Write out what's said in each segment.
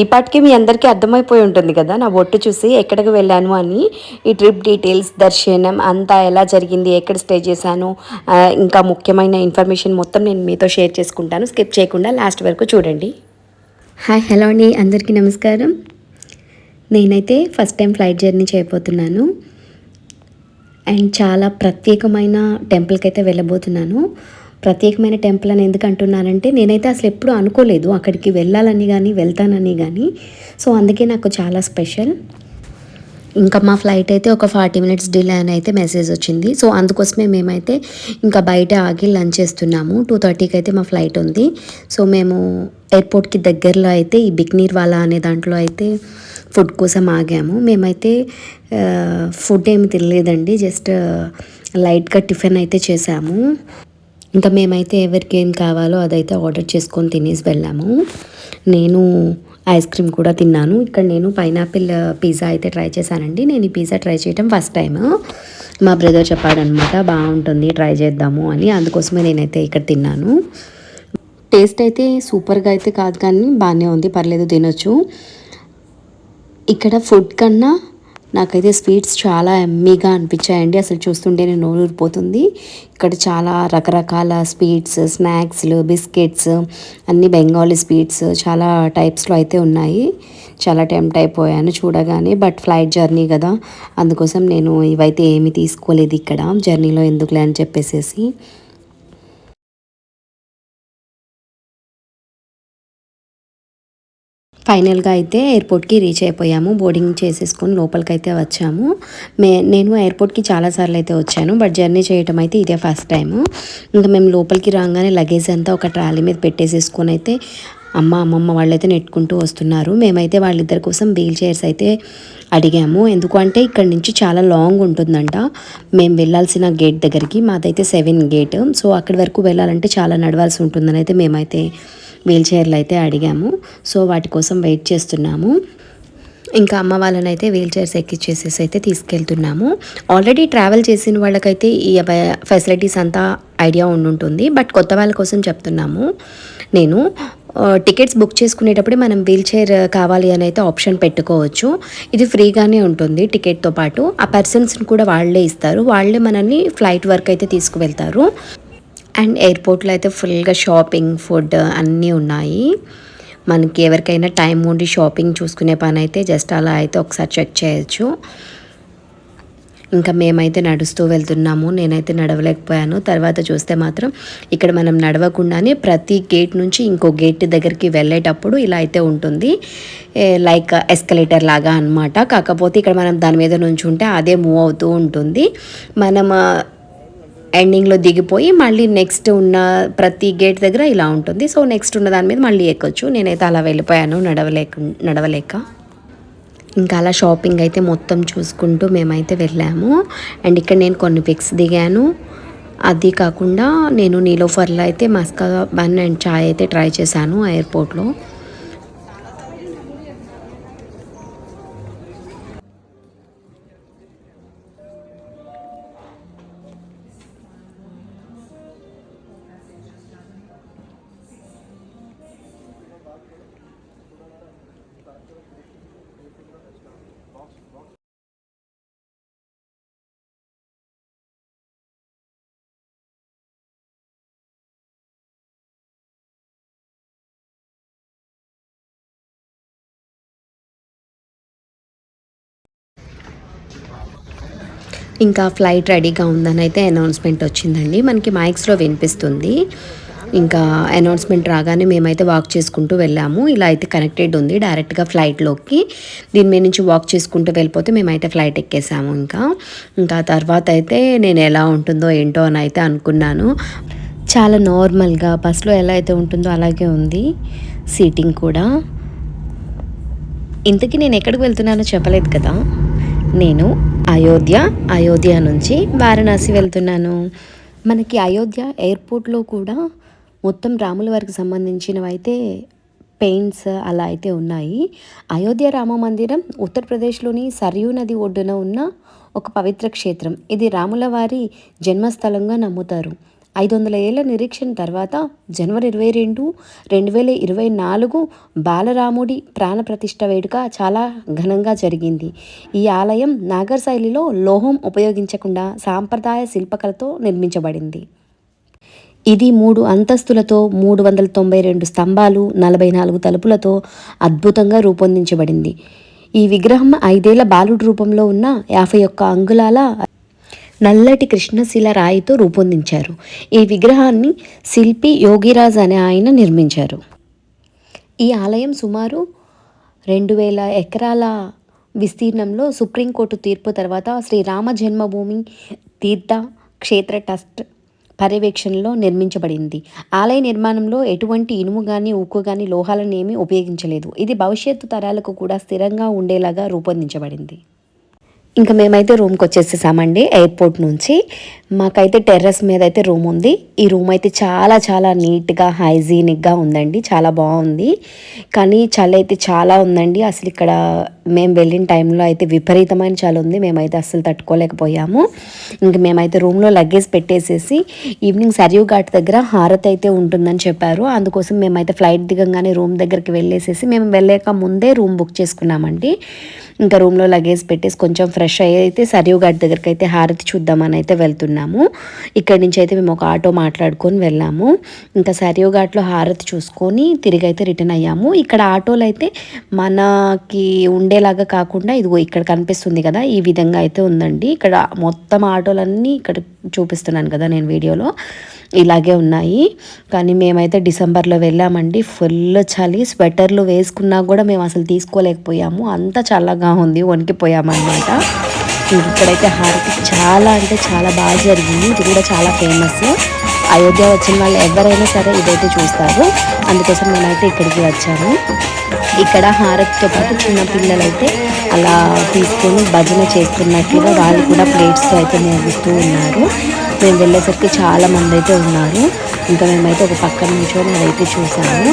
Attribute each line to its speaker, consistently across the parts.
Speaker 1: ఈ పాటికి మీ అందరికీ అర్థమైపోయి ఉంటుంది కదా నా బొట్టు చూసి ఎక్కడికి వెళ్ళాను అని ఈ ట్రిప్ డీటెయిల్స్ దర్శనం అంతా ఎలా జరిగింది ఎక్కడ స్టే చేశాను ఇంకా ముఖ్యమైన ఇన్ఫర్మేషన్ మొత్తం నేను మీతో షేర్ చేసుకుంటాను. స్కిప్ చేయకుండా లాస్ట్ వరకు చూడండి. హాయ్ హలో అండి. అందరికీ నమస్కారం. నేనైతే ఫస్ట్ టైం ఫ్లైట్ జర్నీ చేయబోతున్నాను. అండ్ చాలా ప్రత్యేకమైన టెంపుల్కి అయితే వెళ్ళబోతున్నాను. ప్రత్యేకమైన టెంపుల్ అని ఎందుకు అంటున్నానంటే నేనైతే అసలు ఎప్పుడు అనుకోలేదు అక్కడికి వెళ్ళాలని కానీ వెళ్తానని కానీ సో అందుకే నాకు చాలా స్పెషల్. ఇంకా మా ఫ్లైట్ అయితే ఒక ఫార్టీ మినిట్స్ డిలే అని అయితే మెసేజ్ వచ్చింది. సో అందుకోసమే మేమైతే ఇంకా బయట ఆగి లంచ్ చేస్తున్నాము. టూ థర్టీకి అయితే మా ఫ్లైట్ ఉంది. సో మేము ఎయిర్పోర్ట్కి దగ్గరలో అయితే ఈ బిక్నీర్ వాలా అనే దాంట్లో అయితే ఫుడ్ కోసం ఆగాము. మేమైతే ఫుడ్ ఏమి తినలేదండి. జస్ట్ లైట్గా టిఫిన్ అయితే చేసాము. ఇంకా మేమైతే ఎవరికి ఏం కావాలో అదైతే ఆర్డర్ చేసుకొని తినేసి వెళ్ళాము. నేను ఐస్ క్రీమ్ కూడా తిన్నాను. ఇక్కడ నేను పైనాపిల్ పిజ్జా అయితే ట్రై చేశానండి. నేను ఈ పిజ్జా ట్రై చేయడం ఫస్ట్ టైం మా బ్రదర్ చెప్పాడనమాట బాగుంటుంది ట్రై చేద్దాము అని. అందుకోసమే నేనైతే ఇక్కడ తిన్నాను. టేస్ట్ అయితే సూపర్గా అయితే కాదు కానీ బాగానే ఉంది. పర్లేదు తినొచ్చు. ఇక్కడ ఫుడ్ కన్నా నాకైతే స్వీట్స్ చాలా ఎమ్మీగా అనిపించాయండి. అసలు చూస్తుంటేనే నోరు ఊరిపోతుంది ఇక్కడ చాలా రకరకాల స్వీట్స్ స్నాక్స్లు బిస్కెట్స్ అన్ని బెంగాలీ స్వీట్స్ చాలా టైప్స్లో అయితే ఉన్నాయి. చాలా టెంప్ట్ అయిపోయాను చూడగానే బట్ ఫ్లైట్ జర్నీ కదా. అందుకోసం నేను ఇవైతే ఏమీ తీసుకోలేదు ఇక్కడ. జర్నీలో ఎందుకులే అని చెప్పేసేసి ఫైనల్గా అయితే ఎయిర్పోర్ట్కి రీచ్ అయిపోయాము. బోర్డింగ్ చేసేసుకొని లోపలికి అయితే వచ్చాము. మే నేను ఎయిర్పోర్ట్కి చాలాసార్లు అయితే వచ్చాను. బట్ జర్నీ చేయటం అయితే ఇదే ఫస్ట్ టైము. ఇంకా మేము లోపలికి రాగానే లగేజ్ అంతా ఒక ట్రాలీ మీద పెట్టేసేసుకొని అయితే అమ్మ అమ్మమ్మ వాళ్ళైతే నెట్టుకుంటూ వస్తున్నారు. మేమైతే వాళ్ళిద్దరి కోసం వీల్ చైర్స్ అయితే అడిగాము. ఎందుకు అంటే ఇక్కడ నుంచి చాలా లాంగ్ ఉంటుందంట. మేము వెళ్ళాల్సిన గేట్ దగ్గరికి. మాదైతే సెవెన్ గేట్. సో అక్కడి వరకు వెళ్ళాలంటే చాలా నడవాల్సి ఉంటుందని అయితే మేమైతే వీల్ చైర్లు అయితే అడిగాము. సో వాటి కోసం వెయిట్ చేస్తున్నాము. ఇంకా అమ్మ వాళ్ళని అయితే వీల్ చైర్స్ ఎక్కిచ్చేసేసి అయితే తీసుకెళ్తున్నాము. ఆల్రెడీ ట్రావెల్ చేసిన వాళ్ళకైతే ఈ ఫెసిలిటీస్ అంతా ఐడియా ఉండుంటుంది. బట్ కొత్త వాళ్ళ కోసం చెప్తున్నాము. నేను టికెట్స్ బుక్ చేసుకునేటప్పుడు మనం వీల్ చైర్ కావాలి అని అయితే ఆప్షన్ పెట్టుకోవచ్చు. ఇది ఫ్రీగానే ఉంటుంది టికెట్తో పాటు. ఆ పర్సన్స్ని కూడా వాళ్ళే ఇస్తారు. వాళ్ళే మనల్ని ఫ్లైట్ వరకు అయితే తీసుకువెళ్తారు. అండ్ ఎయిర్పోర్ట్లో అయితే ఫుల్గా షాపింగ్ ఫుడ్ అన్నీ ఉన్నాయి. మనకి ఎవరికైనా టైం ఉండి షాపింగ్ చూసుకునే పని అయితే జస్ట్ అలా అయితే ఒకసారి చెక్ చేయొచ్చు. ఇంకా మేమైతే నడుస్తూ వెళ్తున్నాము. నేనైతే నడవలేకపోయాను. తర్వాత చూస్తే మాత్రం ఇక్కడ మనం నడవకుండానే ప్రతి గేట్ నుంచి ఇంకో గేట్ దగ్గరికి వెళ్ళేటప్పుడు ఇలా అయితే ఉంటుంది. లైక్ ఎస్కలేటర్ లాగా అన్నమాట. కాకపోతే ఇక్కడ మనం దాని మీద నుంచి ఉంటే అదే మూవ్ అవుతూ ఉంటుంది. మనం ఎండింగ్లో దిగిపోయి మళ్ళీ నెక్స్ట్ ఉన్న ప్రతి గేట్ దగ్గర ఇలా ఉంటుంది. సో నెక్స్ట్ ఉన్న దాని మీద మళ్ళీ ఎక్కొచ్చు. నేనైతే అలా వెళ్ళిపోయాను నడవలేక నడవలేక. ఇంకా అలా షాపింగ్ అయితే మొత్తం చూసుకుంటూ మేమైతే వెళ్ళాము. అండ్ ఇక్కడ నేను కొన్ని పిక్స్ దిగాను. అది కాకుండా నేను నీలోఫర్లో అయితే మస్కా బన్ అండ్ చాయ్ అయితే ట్రై చేశాను ఎయిర్పోర్ట్లో ఇంకా ఫ్లైట్ రెడీగా ఉందని అయితే అనౌన్స్మెంట్ వచ్చిందండి. మనకి మైక్స్లో వినిపిస్తుంది. ఇంకా అనౌన్స్మెంట్ రాగానే మేమైతే వాక్ చేసుకుంటూ వెళ్ళాము. ఇలా అయితే కనెక్టెడ్ ఉంది డైరెక్ట్గా ఫ్లైట్లోకి దీని మీద నుంచి వాక్ చేసుకుంటూ వెళ్ళిపోతే మేమైతే ఫ్లైట్ ఎక్కేసాము ఇంకా. ఇంకా తర్వాత అయితే నేను ఎలా ఉంటుందో ఏంటో అని అయితే అనుకున్నాను. చాలా నార్మల్గా బస్సులో ఎలా అయితే ఉంటుందో అలాగే ఉంది. సీటింగ్ కూడా. ఇంతకీ నేను ఎక్కడికి వెళ్తున్నానో చెప్పలేదు కదా. నేను అయోధ్య అయోధ్య నుంచి వారణాసి వెళ్తున్నాను. మనకి అయోధ్య ఎయిర్పోర్ట్లో కూడా మొత్తం రాముల వారికి సంబంధించినవైతే పెయింట్స్ అలా అయితే ఉన్నాయి. అయోధ్య రామ మందిరం ఉత్తరప్రదేశ్లోని సరియు నది ఒడ్డున ఉన్న ఒక పవిత్ర క్షేత్రం. ఇది రాముల వారి జన్మస్థలంగా నమ్ముతారు. ఐదు వందల ఏళ్ళ నిరీక్షణ తర్వాత జనవరి ఇరవై రెండు రెండు వేల ఇరవై నాలుగు బాలరాముడి ప్రాణప్రతిష్ఠ వేడుక చాలా ఘనంగా జరిగింది. ఈ ఆలయం నాగర్ శైలిలో లోహం ఉపయోగించకుండా సాంప్రదాయ శిల్పకలతో నిర్మించబడింది. ఇది మూడు అంతస్తులతో మూడు వందల తొంభై రెండు స్తంభాలు నలభై నాలుగు తలుపులతో అద్భుతంగా రూపొందించబడింది. ఈ విగ్రహం ఐదేళ్ళ బాలుడి రూపంలో ఉన్న యాభై ఒక్క అంగుళాల నల్లటి కృష్ణశిల రాయితో రూపొందించారు. ఈ విగ్రహాన్ని శిల్పి యోగిరాజ్ అనే ఆయన నిర్మించారు. ఈ ఆలయం సుమారు రెండు వేల ఎకరాల విస్తీర్ణంలో సుప్రీంకోర్టు తీర్పు తర్వాత శ్రీరామ జన్మభూమి తీర్థ క్షేత్ర ట్రస్ట్ పర్యవేక్షణలో నిర్మించబడింది. ఆలయ నిర్మాణంలో ఎటువంటి ఇనుము కానీ ఉక్కు కానీ లోహాలను ఏమీ ఉపయోగించలేదు. ఇది భవిష్యత్తు తరాలకు కూడా స్థిరంగా ఉండేలాగా రూపొందించబడింది. ఇంకా మేమైతే రూమ్కి వచ్చేసేసామండి ఎయిర్పోర్ట్ నుంచి. మాకైతే టెర్రస్ మీద అయితే రూమ్ ఉంది. ఈ రూమ్ అయితే చాలా చాలా నీట్గా హైజీనిక్గా ఉందండి. చాలా బాగుంది. కానీ చలి అయితే చాలా ఉందండి. అసలు ఇక్కడ మేము వెళ్ళిన టైంలో అయితే విపరీతమైన చలి ఉంది. మేమైతే అస్సలు తట్టుకోలేకపోయాము. ఇంక మేమైతే రూమ్లో లగేజ్ పెట్టేసేసి ఈవినింగ్ సరియూ ఘాట్ దగ్గర హారతి అయితే ఉంటుందని చెప్పారు. అందుకోసం మేమైతే ఫ్లైట్ దిగంగానే రూమ్ దగ్గరికి వెళ్ళేసేసి మేము వెళ్ళాక ముందే రూమ్ బుక్ చేసుకున్నామండి. ఇంకా రూమ్లో లగేజ్ పెట్టేసి కొంచెం ఫ్రెష్ అయ్యి అయితే సరియూ ఘాట్ దగ్గరికి అయితే హారతి చూద్దామని అయితే వెళ్తున్నాము ఇక్కడి నుంచి అయితే మేము ఒక ఆటో మాట్లాడుకొని వెళ్ళాము. ఇంకా సరియూ ఘాట్లో హారతి చూసుకొని తిరిగి అయితే రిటర్న్ అయ్యాము. ఇక్కడ ఆటోలు అయితే మనకి ఉండేలాగా కాకుండా ఇదిగో ఇక్కడ కనిపిస్తుంది కదా ఈ విధంగా అయితే ఉందండి. ఇక్కడ మొత్తం ఆటోలన్నీ ఇక్కడ చూపిస్తున్నాను కదా నేను వీడియోలో. ఇలాగే ఉన్నాయి. కానీ మేమైతే డిసెంబర్లో వెళ్ళామండి. ఫుల్ చలి స్వెటర్లు వేసుకున్నా కూడా మేము అసలు తీసుకోలేకపోయాము. అంత చల్లగా ఉంది వణికిపోయామన్నమాట. ఇక్కడైతే హారతి చాలా అంటే చాలా బాగా జరిగింది. ఇది కూడా చాలా ఫేమస్ అయోధ్య వచ్చిన వాళ్ళు ఎవరైనా సరే ఇదైతే చూస్తారు. అందుకోసం నేనైతే ఇక్కడికి వచ్చాను. ఇక్కడ హారతితో పాటు చిన్న పిల్లలైతే అలా తీసుకొని భజన చేస్తున్నట్లుగా వాళ్ళు కూడా ప్లేట్స్తో అయితే నేర్పిస్తూ ఉన్నారు. మేము వెళ్ళేసరికి చాలా మంది అయితే ఉన్నారు. ఇంకా మేమైతే ఒక పక్కన నుంచో అదైతే చూసాము.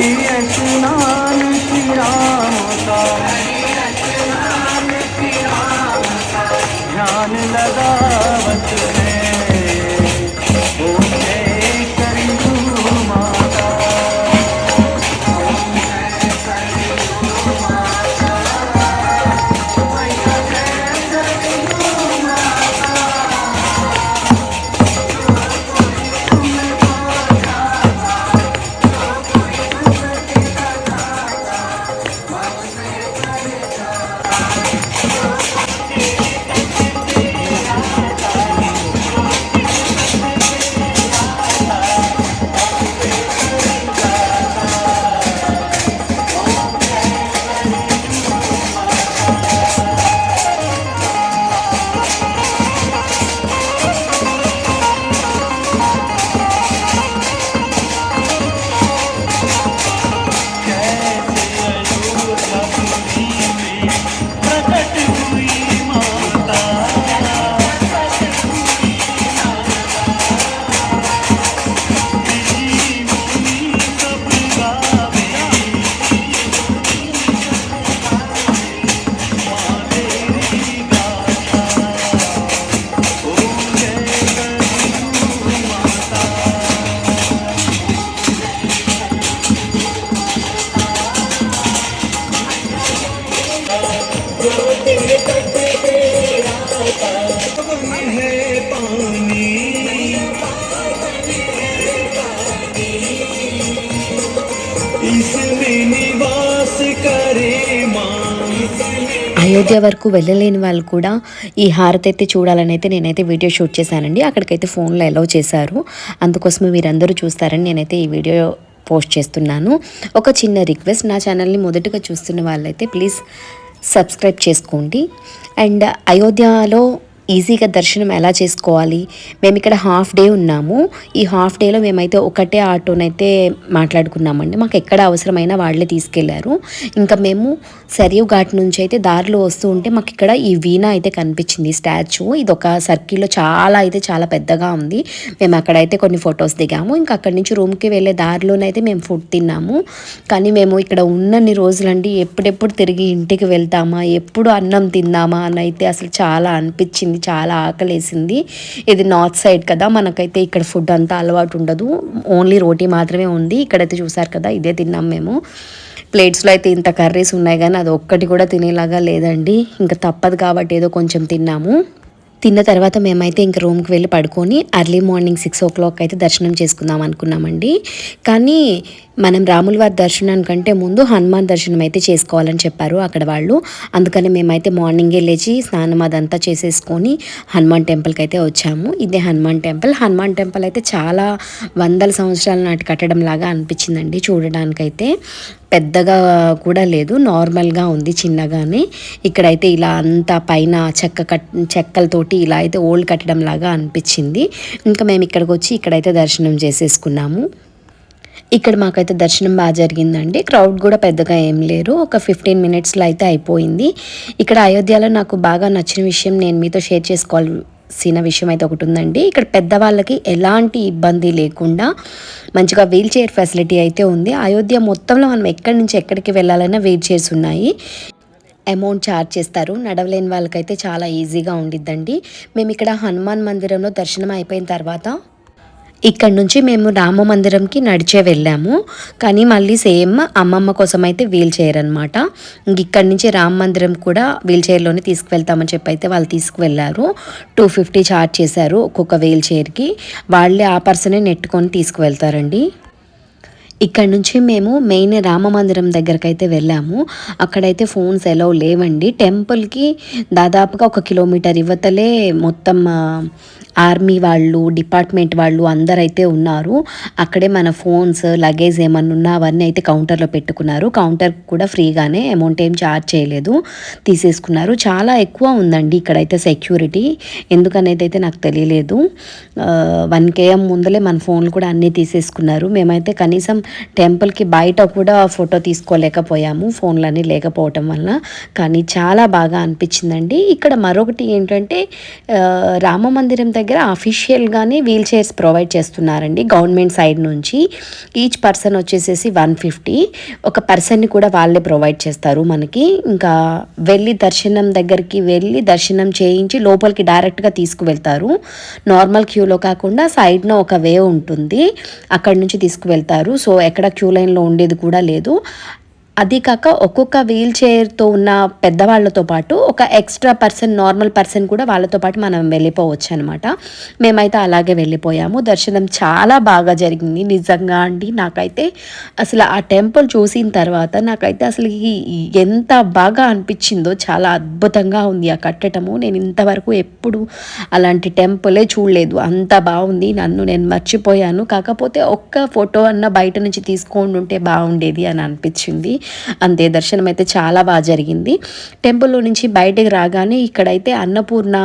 Speaker 1: అయోధ్య వరకు వెళ్ళలేని వాళ్ళు కూడా ఈ హారతి అయితే చూడాలని అయితే నేనైతే వీడియో షూట్ చేశానండి. అక్కడికైతే ఫోన్లో అలౌ చేశారు. అందుకోసమే మీరందరూ చూస్తారని నేనైతే ఈ వీడియో పోస్ట్ చేస్తున్నాను. ఒక చిన్న రిక్వెస్ట్ నా ఛానల్ని మొదటగా చూస్తున్న వాళ్ళైతే ప్లీజ్ సబ్స్క్రైబ్ చేసుకోండి. అండ్ అయోధ్యలో ఈజీగా దర్శనం ఎలా చేసుకోవాలి? మేము ఇక్కడ హాఫ్ డే ఉన్నాము. ఈ హాఫ్ డేలో మేమైతే ఒకటే ఆటోనైతే మాట్లాడుకున్నామండి. మాకు ఎక్కడ అవసరమైనా వాళ్ళే తీసుకెళ్ళారు. ఇంకా మేము సరియు ఘాట్ నుంచి అయితే దారిలో వస్తూ ఉంటే మాకు ఇక్కడ ఈ వీణ అయితే కనిపించింది స్టాచ్యూ. ఇది ఒక సర్కిల్లో చాలా అయితే చాలా పెద్దగా ఉంది. మేము అక్కడైతే కొన్ని ఫొటోస్ దిగాము. ఇంకా అక్కడి నుంచి రూమ్కి వెళ్ళే దారిలోనైతే మేము ఫుడ్ తిన్నాము. కానీ మేము ఇక్కడ ఉన్నన్ని రోజులండి ఎప్పుడెప్పుడు తిరిగి ఇంటికి వెళ్తామా ఎప్పుడు అన్నం తిందామా అని అయితే అసలు చాలా అనిపించింది. అనిపించింది చాలా ఆకలేసింది. ఇది నార్త్ సైడ్ కదా మనకైతే ఇక్కడ ఫుడ్ అంతా అలవాటు ఉండదు. ఓన్లీ రోటీ మాత్రమే ఉంది. ఇక్కడైతే చూసారు కదా ఇదే తిన్నాం మేము. ప్లేట్స్లో అయితే ఇంత కర్రీస్ ఉన్నాయి కానీ అది ఒక్కటి కూడా తినేలాగా లేదండి. ఇంకా తప్పదు కాబట్టి ఏదో కొంచెం తిన్నాము. తిన్న తర్వాత మేమైతే ఇంక రూమ్కి వెళ్ళి పడుకొని early morning six o'clock అయితే దర్శనం చేసుకుందాం అనుకున్నామండి. కానీ మనం రాముల వారి దర్శనానికంటే ముందు హనుమాన్ దర్శనం అయితే చేసుకోవాలని చెప్పారు అక్కడ వాళ్ళు. అందుకని మేమైతే మార్నింగే లేచి స్నానం అదంతా చేసేసుకొని హనుమాన్ టెంపుల్కి అయితే వచ్చాము. ఇదే హనుమాన్ టెంపుల్ హనుమాన్ టెంపుల్ అయితే చాలా వందల సంవత్సరాల నాటి కట్టడం లాగా అనిపించిందండి చూడడానికైతే. పెద్దగా కూడా లేదు నార్మల్గా ఉంది చిన్నగానే. ఇక్కడైతే ఇలా అంతా పైన చెక్క కట్ చెక్కలతోటి ఇలా అయితే ఓల్డ్ కట్టడం లాగా అనిపించింది. ఇంకా మేము ఇక్కడికి వచ్చి ఇక్కడైతే దర్శనం చేసేసుకున్నాము. ఇక్కడ మాకైతే దర్శనం బాగా జరిగిందండి. క్రౌడ్ కూడా పెద్దగా ఏం లేరు. ఒక ఫిఫ్టీన్ మినిట్స్లో అయితే అయిపోయింది. ఇక్కడ అయోధ్యలో నాకు బాగా నచ్చిన విషయం నేను మీతో షేర్ చేసుకోవాలి చేసుకోవాల్సిన విషయం అయితే ఒకటి ఉందండి ఇక్కడ పెద్దవాళ్ళకి ఎలాంటి ఇబ్బంది లేకుండా మంచిగా వీల్ చైర్ ఫెసిలిటీ అయితే ఉంది. అయోధ్య మొత్తంలో మనం ఎక్కడి నుంచి ఎక్కడికి వెళ్ళాలన్నా వీల్ చైర్స్ ఉన్నాయి. అమౌంట్ ఛార్జ్ చేస్తారు. నడవలేని వాళ్ళకైతే చాలా ఈజీగా ఉండిద్దండి. మేము ఇక్కడ హనుమాన్ మందిరంలో దర్శనం అయిపోయిన తర్వాత ఇక్కడ నుంచి మేము రామ మందిరంకి నడిచే వెళ్ళాము. కానీ మళ్ళీ సేమ్ అమ్మమ్మ కోసం అయితే వీల్ చైర్ అనమాట ఇక్కడి నుంచి రామ మందిరం కూడా వీల్ చైర్లోనే తీసుకువెళ్తామని చెప్పి అయితే వాళ్ళు తీసుకువెళ్ళారు టూ ఫిఫ్టీ ఛార్జ్ చేశారు ఒక్కొక్క వీల్ చైర్కి వాళ్ళే ఆ పర్సనే నెట్టుకొని తీసుకువెళ్తారండి. ఇక్కడ నుంచి మేము మెయిన్ రామ మందిరం దగ్గరకు అయితే వెళ్ళాము. అక్కడైతే ఫోన్స్ ఎలా లేవండి. టెంపుల్కి దాదాపుగా ఒక కిలోమీటర్ ఇవతలే మొత్తం ఆర్మీ వాళ్ళు డిపార్ట్మెంట్ వాళ్ళు అందరైతే ఉన్నారు. అక్కడే మన ఫోన్స్ లగేజ్ ఏమన్నా ఉన్నా అవన్నీ అయితే కౌంటర్లో పెట్టుకున్నారు. కౌంటర్ కూడా ఫ్రీగానే అమౌంట్ ఏం ఛార్జ్ చేయలేదు. తీసేసుకున్నారు. చాలా ఎక్కువ ఉందండి ఇక్కడైతే సెక్యూరిటీ ఎందుకనేది అయితే నాకు తెలియలేదు. వన్ కేఎం ముందలే మన ఫోన్లు కూడా అన్నీ తీసేసుకున్నారు. మేమైతే కనీసం టెంపుల్కి బయట కూడా ఫోటో తీసుకోలేకపోయాము ఫోన్లన్నీ లేకపోవటం వల్ల కానీ చాలా బాగా అనిపించిందండి. ఇక్కడ మరొకటి ఏంటంటే రామ మందిరం దగ్గర అఫీషియల్గానే వీల్ చైర్స్ ప్రొవైడ్ చేస్తున్నారండి గవర్నమెంట్ సైడ్ నుంచి. ఈచ్ పర్సన్ వచ్చేసేసి వన్ ఫిఫ్టీ. ఒక పర్సన్ని కూడా వాళ్ళే ప్రొవైడ్ చేస్తారు మనకి. ఇంకా వెళ్ళి దర్శనం దగ్గరికి వెళ్ళి దర్శనం చేయించి లోపలికి డైరెక్ట్గా తీసుకువెళ్తారు. నార్మల్ క్యూలో కాకుండా సైడ్న ఒక వే ఉంటుంది. అక్కడ నుంచి తీసుకువెళ్తారు. సో ఎక్కడ క్యూ లైన్లో ఉండేది కూడా లేదు. అది కాక ఒక్కొక్క వీల్ చైర్తో ఉన్న పెద్దవాళ్ళతో పాటు ఒక ఎక్స్ట్రా పర్సన్ నార్మల్ పర్సన్ కూడా వాళ్ళతో పాటు మనం వెళ్ళిపోవచ్చు అనమాట మేమైతే అలాగే వెళ్ళిపోయాము. దర్శనం చాలా బాగా జరిగింది. నిజంగా అండి నాకైతే అసలు ఆ టెంపుల్ చూసిన తర్వాత నాకైతే అసలు ఎంత బాగా అనిపించిందో చాలా అద్భుతంగా ఉంది ఆ కట్టడము. నేను ఇంతవరకు ఎప్పుడు అలాంటి టెంపులే చూడలేదు. అంత బాగుంది. నన్ను నేను మర్చిపోయాను. కాకపోతే ఒక్క ఫోటో అన్న బయట నుంచి తీసుకోండి ఉంటే బాగుండేది అని అనిపించింది. అంతే దర్శనం అయితే చాలా బాగా జరిగింది. టెంపుల్లో నుంచి బయటకు రాగానే ఇక్కడైతే అన్నపూర్ణ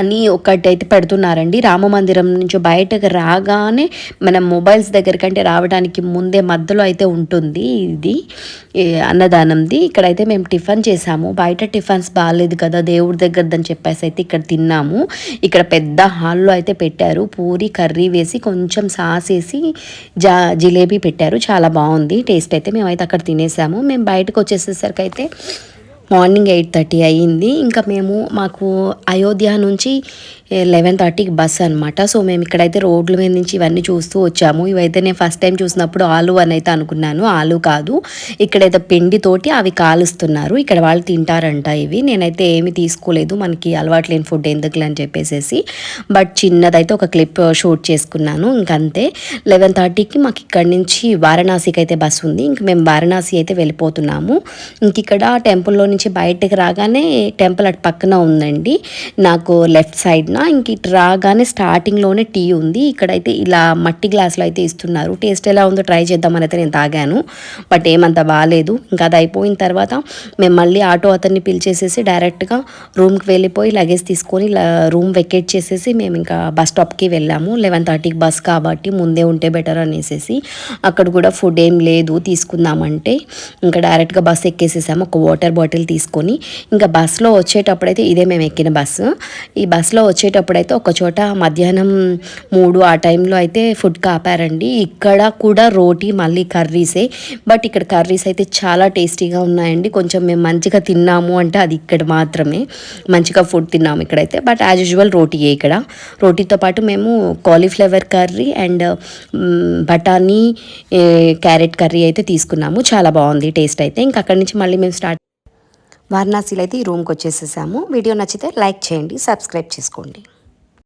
Speaker 1: అని ఒకటైతే పెడుతున్నారండి. రామ మందిరం నుంచి బయటకు రాగానే మన మొబైల్స్ దగ్గరకంటే రావడానికి ముందే మధ్యలో అయితే ఉంటుంది ఇది అన్నదానంది. ఇక్కడైతే మేము టిఫిన్ చేసాము. బయట టిఫిన్స్ బాగాలేదు కదా దేవుడి దగ్గరదని చెప్పేసి అయితే ఇక్కడ తిన్నాము. ఇక్కడ పెద్ద హాల్లో అయితే పెట్టారు. పూరి కర్రీ వేసి కొంచెం సాస్ వేసి జా జిలేబీ పెట్టారు. చాలా బాగుంది. టేస్ట్ అయితే మేమైతే అక్కడ తినేసాము. మేము బయటకు వచ్చేసేసరికి అయితే మార్నింగ్ ఎయిట్ థర్టీ అయ్యింది. ఇంకా మేము మాకు అయోధ్య నుంచి లెవెన్ థర్టీకి బస్ అనమాట సో మేము ఇక్కడైతే రోడ్ల మీద నుంచి ఇవన్నీ చూస్తూ వచ్చాము. ఇవైతే నేను ఫస్ట్ టైం చూసినప్పుడు ఆలు అని అయితే అనుకున్నాను. ఆలు కాదు ఇక్కడైతే పిండితోటి అవి కాలుస్తున్నారు. ఇక్కడ వాళ్ళు తింటారంట ఇవి. నేనైతే ఏమి తీసుకోలేదు. మనకి అలవాటు లేని ఫుడ్ ఎందుకులే అని చెప్పేసేసి. బట్ చిన్నదైతే ఒక క్లిప్ షూట్ చేసుకున్నాను. ఇంకంతే లెవెన్ థర్టీకి మాకు ఇక్కడి నుంచి వారణాసికి అయితే బస్ ఉంది. ఇంక మేము వారణాసి అయితే వెళ్ళిపోతున్నాము. ఇంక ఇక్కడ టెంపుల్లో నుంచి బయటకు రాగానే టెంపుల్ అటు పక్కన ఉందండి. నాకు లెఫ్ట్ సైడ్న ఇంక ఇటు రాగానే స్టార్టింగ్లోనే టీ ఉంది. ఇక్కడైతే ఇలా మట్టి గ్లాసులో అయితే ఇస్తున్నారు. టేస్ట్ ఎలా ఉందో ట్రై చేద్దామని అయితే నేను తాగాను. బట్ ఏమంత బాగాలేదు ఇంకా అది అయిపోయిన తర్వాత మేము మళ్ళీ ఆటో అతన్ని పిలిచేసేసి డైరెక్ట్గా రూమ్కి వెళ్ళిపోయి లగేజ్ తీసుకొని రూమ్ వెకేట్ చేసేసి మేము ఇంకా బస్ స్టాప్కి వెళ్ళాము. లెవెన్ థర్టీకి బస్ కాబట్టి ముందే ఉంటే బెటర్ అనేసి అక్కడ కూడా ఫుడ్ ఏం లేదు తీసుకుందామంటే ఇంకా డైరెక్ట్గా బస్ ఎక్కేసేసాము. ఒక వాటర్ బాటిల్ బట్టలు తీసుకొని ఇంకా బస్సులో వచ్చేటప్పుడైతే ఇదే మేము ఎక్కిన బస్సు. ఈ బస్సులో వచ్చేటప్పుడైతే ఒకచోట మధ్యాహ్నం మూడు ఆ టైంలో అయితే ఫుడ్ కాపారండి. ఇక్కడ కూడా రోటీ మళ్ళీ కర్రీసే. బట్ ఇక్కడ కర్రీస్ అయితే చాలా టేస్టీగా ఉన్నాయండి. కొంచెం మేము మంచిగా తిన్నాము అంటే అది ఇక్కడ మాత్రమే. మంచిగా ఫుడ్ తిన్నాము ఇక్కడైతే. బట్ యాజ్ యూజువల్ రోటీయే ఇక్కడ. రోటీతో పాటు మేము కాలీఫ్లవర్ కర్రీ అండ్ బఠానీ క్యారెట్ కర్రీ అయితే తీసుకున్నాము. చాలా బాగుంది టేస్ట్ అయితే. ఇంకా అక్కడి నుంచి మళ్ళీ మేము స్టార్ట్ వారణాసిలో అయితే ఈ రూమ్కి వచ్చేసేసాము. వీడియో నచ్చితే లైక్ చేయండి సబ్స్క్రైబ్ చేసుకోండి.